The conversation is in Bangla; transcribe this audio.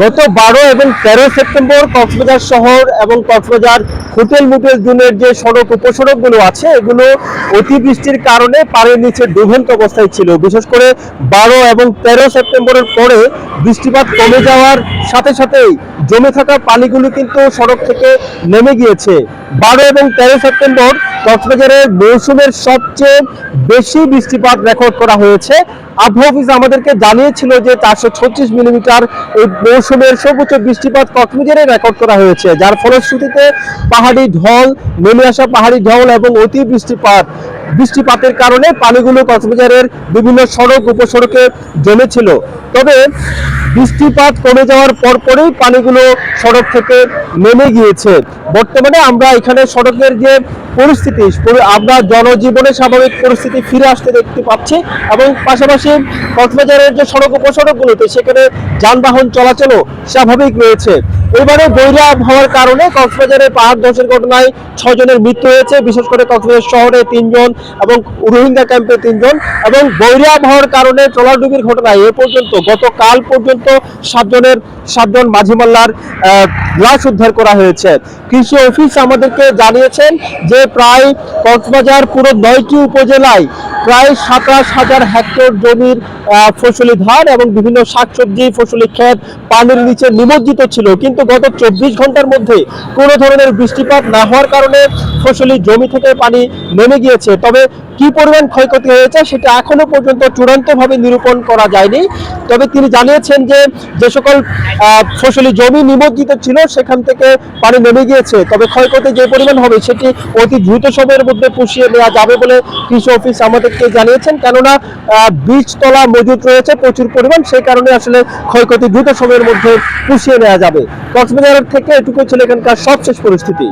গত বারো এবং তেরো সেপ্টেম্বর কক্সবাজার শহর এবং কক্সবাজার হোটেল মোটেল জোনের যে সড়ক উপসড়কগুলো আছে, এগুলো অতিবৃষ্টির কারণে পাড়ের নিচে ডুবন্ত অবস্থায় ছিল। বিশেষ করে বারো এবং তেরো সেপ্টেম্বরের পরে বৃষ্টিপাত কমে যাওয়ার সাথে সাথেই জমে থাকা পানিগুলো কিন্তু সড়ক থেকে নেমে গিয়েছে। বারো এবং তেরো সেপ্টেম্বর কক্সবাজারের মৌসুমের সবচেয়ে বেশি বৃষ্টিপাত রেকর্ড করা হয়েছে। আবহাওয়া অফিস আমাদেরকে জানিয়েছিল যে চারশো ছত্রিশ মিলিমিটার এই মৌসুমের সর্বোচ্চ বৃষ্টিপাত কক্সবাজারে রেকর্ড করা হয়েছে। যার ফলশ্রুতিতে পাহাড়ি ঢল, নেমে আসা পাহাড়ি ঢল এবং অতি বৃষ্টিপাত বৃষ্টিপাতের কারণে পানিগুলো কক্সবাজারের বিভিন্ন সড়ক, উপসড়কে জমেছিল। তবে বৃষ্টিপাত কমে যাওয়ার পর পরেই পানিগুলো সড়ক থেকে নেমে গিয়েছে। বর্তমানে আমরা এখানে সড়কের যে পরিস্থিতি পরি- আমরা জনজীবনে স্বাভাবিক পরিস্থিতি ফিরে আসতে দেখতে পাচ্ছি এবং পাশাপাশি কক্সবাজারের যে সড়ক উপসড়কগুলোতে সেখানে যানবাহন চলাচলও স্বাভাবিক রয়েছে। এবারে বৈরা হওয়ার কারণে কক্সবাজারে পাহাড় ধসের ঘটনায় ছজনের মৃত্যু হয়েছে বিশেষ করে কক্সবাজার শহরে তিনজন এবং রোহিঙ্গা ক্যাম্পে তিনজন এবং বৈরা হওয়ার কারণে ট্রলারডুবির ঘটনায় এ পর্যন্ত গতকাল পর্যন্ত সাতজনের সাতজন মাঝি মাল্লার আহ, লাশ উদ্ধার করা হয়েছে। কৃষি অফিস আমাদেরকে জানিয়েছেন যে প্রায় কক্সবাজার পুরো নয়টি উপজেলায় প্রায় সাতাশ হাজার হেক্টর জমির ফসলি ধান এবং বিভিন্ন শাকসবজি, ফসলি ক্ষেত পানির নিচে নিমজ্জিত ছিল। কিন্তু গত চব্বিশ ঘণ্টার মধ্যে কোনো ধরনের বৃষ্টিপাত না হওয়ার কারণে ফসলি জমি থেকে পানি নেমে গিয়েছে। তবে কি পরিমাণ ক্ষয়ক্ষতি হয়েছে সেটা এখনও পর্যন্ত চূড়ান্তভাবে নিরূপণ করা যায়নি। তবে তিনি জানিয়েছেন যে যে সকল ফসলি জমি নিমজ্জিত ছিল সেখান থেকে পানি নেমে গিয়েছে। তবে ক্ষয়ক্ষতি যে পরিমাণ হবে সেটি অতি দ্রুত সময়ের মধ্যে পুষিয়ে নেওয়া যাবে বলে কৃষি অফিস আমাদেরকে জানিয়েছেন। কেননা বীজতলা মজুত রয়েছে প্রচুর পরিমাণ, সেই কারণে আসলে ক্ষয়ক্ষতি দ্রুত সময়ের মধ্যে পুষিয়ে নেওয়া যাবে। কক্সবাজার থেকে এটুকু ছিল এখানকার সবশেষ পরিস্থিতি।